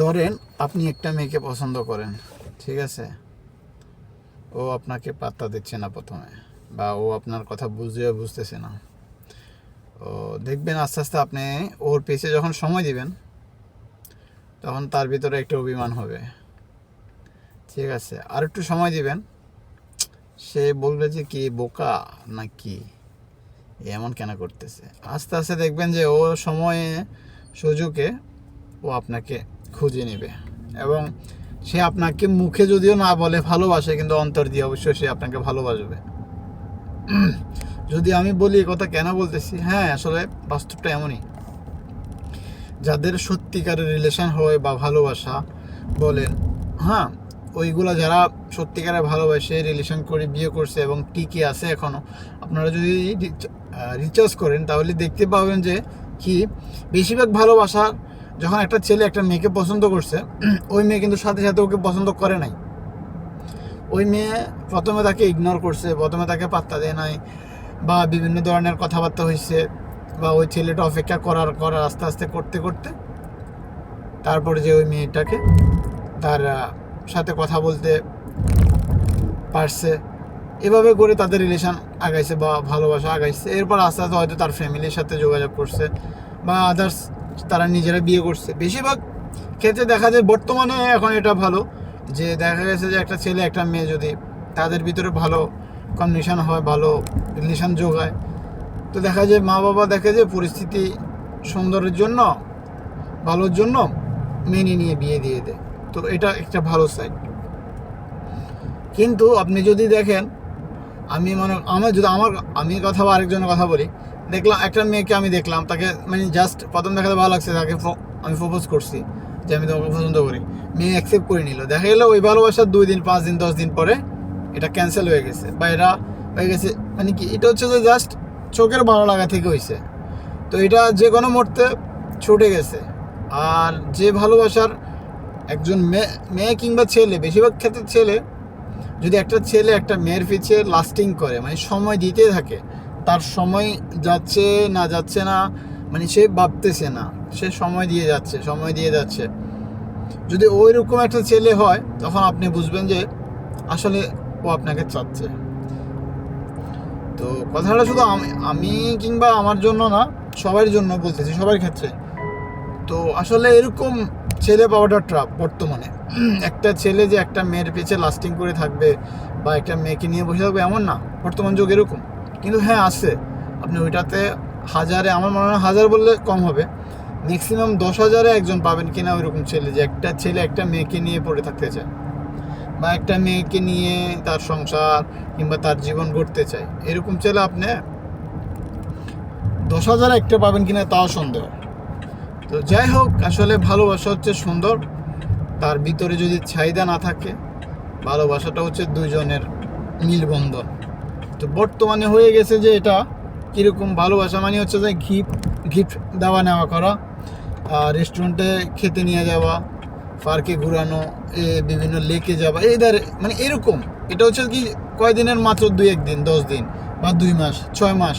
ধরেন আপনি একটা মেয়েকে পছন্দ করেন, ঠিক আছে? ও আপনাকে পাত্তা দিচ্ছে না প্রথমে, বা ও আপনার কথা বুঝে বুঝতেছে না। ও দেখবেন আস্তে আস্তে আপনি ওর পেছে যখন সময় দিবেন, তখন তার ভিতরে একটা অভিমান হবে। ঠিক আছে? আর একটু সময় দিবেন, সে বলবে যে কি, বোকা না কি? এমন কেন করতেছে? আস্তে আস্তে দেখবেন যে ও সময়ে সুযোগে ও আপনাকে খুঁজে নেবে। এবং সে আপনাকে মুখে যদিও না বলে ভালোবাসে, কিন্তু অন্তর দিয়ে অবশ্যই সে আপনাকে ভালোবাসবে। যদি আমি বলি কথা কেন বলতেছি? হ্যাঁ আসলে বাস্তবটা এমনই। যাদের সত্যিকারের রিলেশন হয় বা ভালোবাসা বলেন হ্যাঁ ওইগুলা যারা সত্যিকারে ভালোবাসে রিলেশন করে, বিয়ে করছে এবং টিকে আছে এখনও আপনারা যদি রিচার্জ করেন, তাহলে দেখতে পাবেন যে কি, বেশিরভাগ ভালোবাসা যখন একটা ছেলে একটা মেয়েকে পছন্দ করছে, ওই মেয়ে কিন্তু সাথে সাথে ওকে পছন্দ করে নাই। ওই মেয়ে প্রথমে তাকে ইগনোর করছে, প্রথমে তাকে পাত্তা দেয় নাই, বা বিভিন্ন ধরনের কথাবার্তা হয়েছে বা ওই ছেলেটা অপেক্ষা করার করার আস্তে আস্তে করতে করতে, তারপরে যে ওই মেয়েটাকে তার সাথে কথা বলতে পারছে, এভাবে করে তাদের রিলেশন আগাইছে বা ভালোবাসা আগাইছে। এরপর আস্তে আস্তে হয়তো তার ফ্যামিলির সাথে যোগাযোগ করছে, বা আদার্স তারা নিজেরা বিয়ে করছে। বেশিরভাগ ক্ষেত্রে দেখা যায় বর্তমানে এখন এটা ভালো, যে দেখা গেছে যে একটা ছেলে, একটা মেয়ে যদি তাদের ভিতরে ভালো কন্ডিশন হয়, ভালো রিলেশন যোগায়, তো দেখা যায় মা বাবা দেখে যে পরিস্থিতি সুন্দরের জন্য, ভালোর জন্য মেনে নিয়ে বিয়ে দিয়ে দেয়। তো এটা একটা ভালো সাইড কিন্তু আপনি যদি দেখেন আমি মনে আমার যদি আমার, আমি কথা বা আরেকজনের কথা বলি, দেখলাম, একটা মেয়েকে আমি দেখলাম, তাকে মানে জাস্ট প্রথম দেখাতে ভালো লাগছে, তাকে আমি প্রপোজ করছি যে আমি তোমাকে পছন্দ করি। মেয়ে অ্যাকসেপ্ট করে নিল। দেখা গেলো ওই ভালোবাসার দুই দিন, পাঁচ দিন, দশ দিন পরে এটা ক্যান্সেল হয়ে গেছে। বা এটা হয়ে গেছে মানে কি, এটা হচ্ছে যে জাস্ট চোখের ভালো লাগা থেকে হয়েছে তো এটা যে কোনো মুহূর্তে ছুটে গেছে। আর যে ভালোবাসার একজন মেয়ে মেয়ে কিংবা ছেলে, বেশিরভাগ ক্ষেত্রে ছেলে যদি একটা ছেলে একটা মেয়ের পিছে লাস্টিং করে মানে সময় দিতে থাকে, তার সময় যাচ্ছে না যাচ্ছে না মানে সে ভাবতেছে না, সে সময় দিয়ে যাচ্ছে, সময় দিয়ে যাচ্ছে। যদি ওই রকম একটা ছেলে হয়, তখন আপনি বুঝবেন যে আসলে ও আপনাকে চাচ্ছে। তো কথাটা শুধু আমি আমি কিংবা আমার জন্য না, সবার জন্য বলতেছি, সবার ক্ষেত্রে। তো আসলে এরকম ছেলে পাওয়াটা ট্রাপ বর্তমানে। একটা ছেলে যে একটা মেয়ের পেছে লাস্টিং করে থাকবে বা একটা মেয়েকে নিয়ে বসে থাকবে এমন না। বর্তমান যুগ এরকম। কিন্তু হ্যাঁ আছে। আপনি ওইটাতে হাজারে, আমার মনে হয় হাজার বললে কম হবে। ম্যাক্সিমাম দশ হাজারে একজন পাবেন কিনা ওইরকম ছেলে যে একটা ছেলে একটা মেয়েকে নিয়ে পড়ে থাকতে চায় বা একটা মেয়েকে নিয়ে তার সংসার কিংবা তার জীবন গড়তে চায়। এরকম ছেলে আপনি দশ হাজারে একটা পাবেন কিনা তাও সন্দেহ। তো যাই হোক, আসলে ভালোবাসা হচ্ছে সুন্দর। তার ভিতরে যদি চাহিদা না থাকে, ভালোবাসাটা হচ্ছে দুজনের মিলবন্ধন। তো বর্তমানে হয়ে গেছে যে এটা কীরকম ভালোবাসা মানে হচ্ছে যে গিফট গিফট দেওয়া নেওয়া করা রেস্টুরেন্টে খেতে নিয়ে যাওয়া পার্কে ঘুরানো, এ বিভিন্ন লেকে যাওয়া, এই ধারে মানে এরকম। এটা হচ্ছে কি কয়দিনের মাত্র দুই একদিন, দশ দিন বা দুই মাস, ছয় মাস?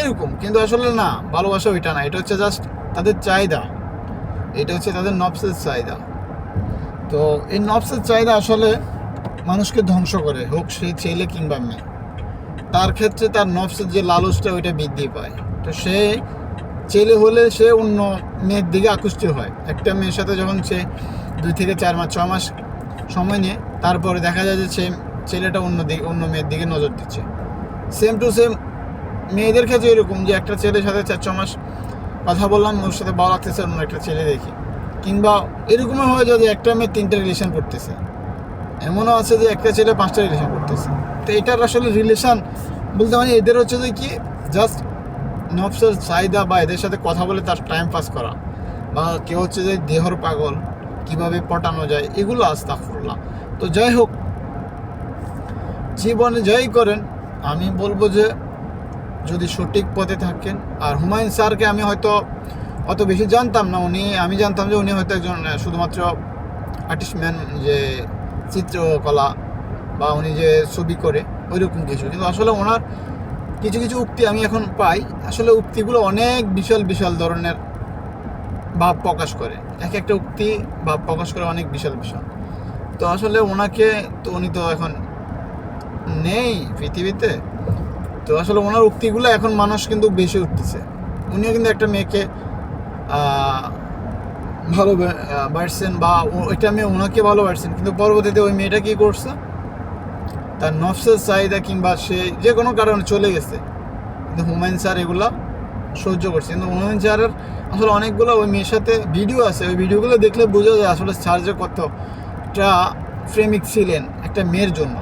এরকম। কিন্তু আসলে না, ভালোবাসা ওইটা না, এটা হচ্ছে জাস্ট তাদের চাহিদা। এটা হচ্ছে তাদের নবসের চাহিদা। তো এই নবসের চাহিদা আসলে মানুষকে ধ্বংস করে, হোক সে ছেলে কিংবা মেয়ে। তার ক্ষেত্রে তার নবসের যে লালসটা, ওইটা বৃদ্ধি পায়। তো সে ছেলে হলে সে অন্য মেয়ের দিকে আকৃষ্ট হয়। একটা মেয়ের সাথে যখন সে দুই থেকে চার মাস, ছ মাস সময় নিয়ে, তারপরে দেখা যায় যে সে ছেলেটা অন্য দিকে, অন্য মেয়ের দিকে নজর দিচ্ছে। সেম টু সেম মেয়েদের ক্ষেত্রে এরকম যে একটা ছেলের সাথে চার, ছ মাস কথা বললাম, ওর সাথে ভালো লাগতেছে অন্য একটা ছেলে দেখি। কিংবা এরকমও হয় যে একটা মেয়ে তিনটা রিলেশন করতেছে। এমনও আছে যে একটা ছেলে পাঁচটা রিলেশন করতেছে। তো এটার আসলে রিলেশন বলতে মানে এদের হচ্ছে যে কি জাস্ট নফসের চাহিদা বা এদের সাথে কথা বলে তার টাইম পাস করা বা কেউ হচ্ছে যে দেহর পাগল কীভাবে পটানো যায়, এগুলো আস্তাফুল্লাহ তো যাই হোক, জীবনে যাই করেন, আমি বলব যে যদি সঠিক পথে থাকেন, আর হুমায়ুন স্যারকে আমি হয়তো অত বেশি জানতাম না উনি, আমি জানতাম যে উনি হয়তো একজন শুধুমাত্র আর্টিস্টম্যান যে চিত্রকলা বা উনি যে ছবি করে ওই রকম কিছু। কিন্তু আসলে ওনার কিছু কিছু উক্তি আমি এখন পাই। আসলে উক্তিগুলো অনেক বিশাল বিশাল ধরনের ভাব প্রকাশ করে। এক একটা উক্তি ভাব প্রকাশ করে অনেক বিশাল বিশাল। তো আসলে ওনাকে তো উনি তো এখন নেই পৃথিবীতে। তো আসলে ওনার উক্তিগুলো এখন মানুষ কিন্তু বেশি উঠতেছে। উনিও কিন্তু একটা মেয়েকে ভালো বাড়ছেন বা ওইটা মেয়ে ওনাকে ভালোবাসছেন কিন্তু পরবর্তীতে ওই মেয়েটা কী করছে? তার নফসের চাহিদা কিংবা সে যে কোনো কারণে চলে গেছে, কিন্তু হুমায়ুন স্যার এগুলা সহ্য করছে। কিন্তু হুমায়ুন স্যারের আসলে অনেকগুলো ওই মেয়ের সাথে ভিডিও আছে। ওই ভিডিওগুলো দেখলে বোঝা যায় আসলে স্যার যে কতটা প্রেমিক ছিলেন একটা মেয়ের জন্য।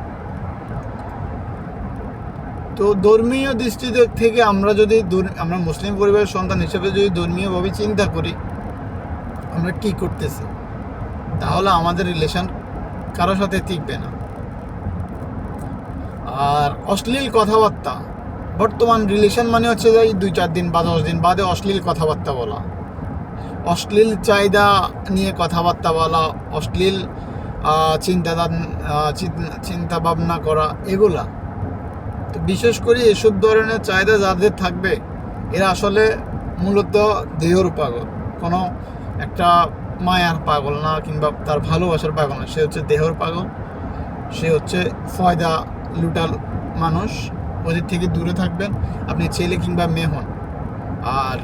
তো ধর্মীয় দৃষ্টি থেকে আমরা যদি আমরা মুসলিম পরিবারের সন্তান হিসেবে যদি ধর্মীয়ভাবে চিন্তা করি আমরা কি করতেছি? তাহলে আমাদের রিলেশন কারোর সাথে টিকবে না। আর অশ্লীল কথাবার্তা বর্তমান রিলেশন মানে হচ্ছে যে দুই চার দিন বা দশ দিন বাদে অশ্লীল কথাবার্তা বলা। অশ্লীল চাহিদা নিয়ে কথাবার্তা বলা অশ্লীল আহ, চিন্তাধার চিন্তা ভাবনা করা এগুলা। বিশেষ করে এসব ধরনের চাহিদা যাদের থাকবে, এরা আসলে মূলত দেহর পাগল। কোনো একটা মায়ার পাগল না কিংবা তার ভালোবাসার পাগল না। সে হচ্ছে দেহর পাগল। সে হচ্ছে ফয়দা লুটাল মানুষ। ওদের থেকে দূরে থাকবেন। আপনি ছেলে কিংবা মেয়ে হন। আর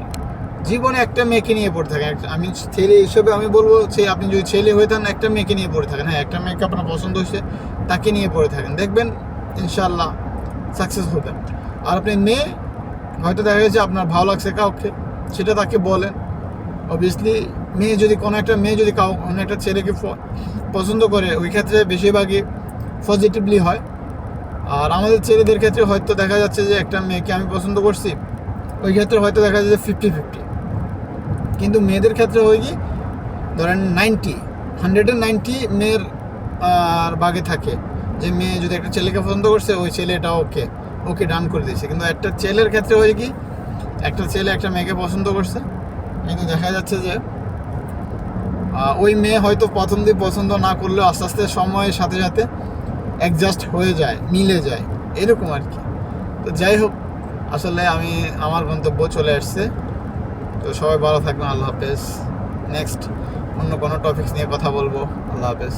জীবনে একটা মেয়েকে নিয়ে পড়ে থাকেন। আমি ছেলে হিসেবে আমি বলব যে, আপনি যদি ছেলে হয়ে থাকেন, একটা মেয়েকে নিয়ে পড়ে থাকেন। হ্যাঁ একটা মেয়েকে আপনার পছন্দ হয়েছে, তাকে নিয়ে পড়ে থাকেন। দেখবেন ইনশাল্লাহ সাকসেস হবেন আর আপনি মেয়ে হয়তো দেখা গেছে আপনার ভালো লাগছে কাউকে, সেটা তাকে বলেন। অবভিয়াসলি মেয়ে যদি কোনো একটা মেয়ে যদি কাউ কোনো একটা ছেলেকে পছন্দ করে, ওই ক্ষেত্রে বেশিরভাগই পজিটিভলি হয়। আর আমাদের ছেলেদের ক্ষেত্রে হয়তো দেখা যাচ্ছে যে একটা মেয়েকে আমি পছন্দ করছি, ওই ক্ষেত্রে হয়তো দেখা যাচ্ছে ফিফটি ফিফটি কিন্তু মেয়েদের ক্ষেত্রে হয় কি, ধরেন নাইনটি হান্ড্রেডের নাইনটি মেয়ের আর বাগে থাকে। যে মেয়ে যদি একটা ছেলেকে পছন্দ করছে, ওই ছেলেটা ওকে ওকে ডান করে দিয়েছে। কিন্তু একটা ছেলের ক্ষেত্রে হয় কি, একটা ছেলে একটা মেয়েকে পছন্দ করছে, কিন্তু দেখা যাচ্ছে যে ওই মেয়ে হয়তো প্রথম দিয়ে পছন্দ না করলেও আস্তে আস্তে সময়ের সাথে সাথে অ্যাডজাস্ট হয়ে যায়, মিলে যায়, এরকম আর কি। তো যাই হোক, আসলে আমি, আমার গন্তব্য চলে আসছে। তো সবাই ভালো থাকবেন, আল্লাহ হাফেজ। নেক্সট অন্য কোনো টপিকস নিয়ে কথা বলব, আল্লাহ হাফেজ।